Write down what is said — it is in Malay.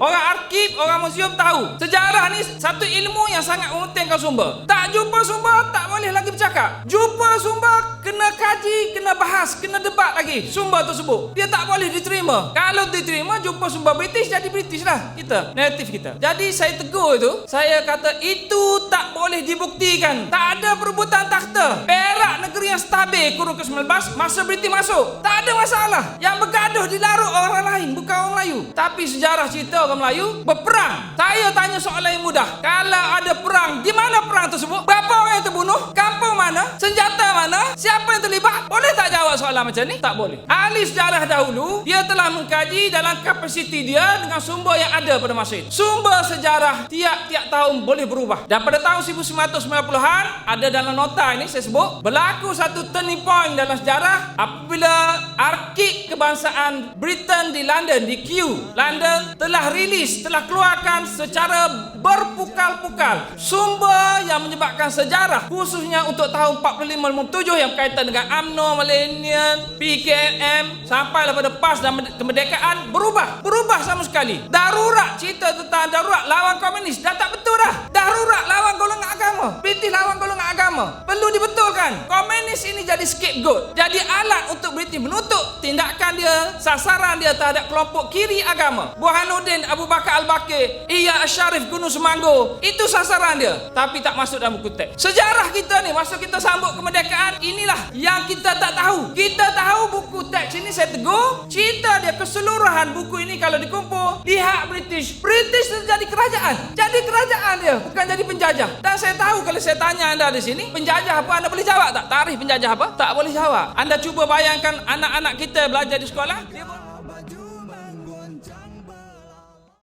Orang arkib, orang museum tahu. Sejarah ni satu ilmu yang sangat mementingkan sumber. Tak jumpa sumber, tak boleh lagi bercakap. Jumpa sumber, kena kaji, kena bahas, kena debat lagi sumber tersebut. Dia tak boleh diterima. Kalau diterima, jumpa sumber British, jadi British lah kita. Native kita. Jadi saya tegur itu, saya kata itu tak boleh dibuktikan. Tak ada perebutan takhta. Perak negeri yang stabil kurun ke-19, masa British masuk. Tak ada masalah. Yang bergaduh dilarut orang Tapi sejarah cerita orang Melayu berperang. Saya tanya soalan yang mudah. Kalau ada perang, di mana perang tersebut? Berapa orang yang terbunuh? Kampung mana? Senjata mana? Siapa yang terlibat? Boleh tak soalan macam ni? Tak boleh. Ahli sejarah dahulu, dia telah mengkaji dalam kapasiti dia dengan sumber yang ada pada masa itu. Sumber sejarah tiap-tiap tahun boleh berubah. Dan pada tahun 1990-an, ada dalam nota ini saya sebut, berlaku satu turning point dalam sejarah apabila arkib kebangsaan Britain di London, di Kew, London telah rilis, telah keluarkan secara berpukal-pukal sumber yang menyebabkan sejarah khususnya untuk tahun 45-57 yang berkaitan dengan UMNO, Millennium, PKM sampailah pada PAS dan kemerdekaan berubah. Berubah sama sekali. Darurat cerita tentang darurat lawan komunis dah tak betul dah. Darurat lawan golongan agama. British lawan golongan agama. Dibetulkan. Komunis ini jadi scapegoat. Jadi alat untuk British menutup tindakan dia, sasaran dia terhadap kelompok kiri agama. Burhanuddin Abu Bakar Al-Bakir, Iya Asharif Gunung Semanggo. Itu sasaran dia. Tapi tak masuk dalam buku teks. Sejarah kita ni, masa kita sambut kemerdekaan, inilah yang kita tak tahu. Kita tahu buku ini saya tegur Cerita dia keseluruhan buku ini kalau dikumpul pihak British British itu jadi kerajaan Jadi kerajaan dia Bukan jadi penjajah Dan saya tahu kalau saya tanya anda di sini Penjajah apa anda boleh jawab tak? Tarikh penjajah apa? Tak boleh jawab Anda cuba bayangkan anak-anak kita belajar di sekolah Dia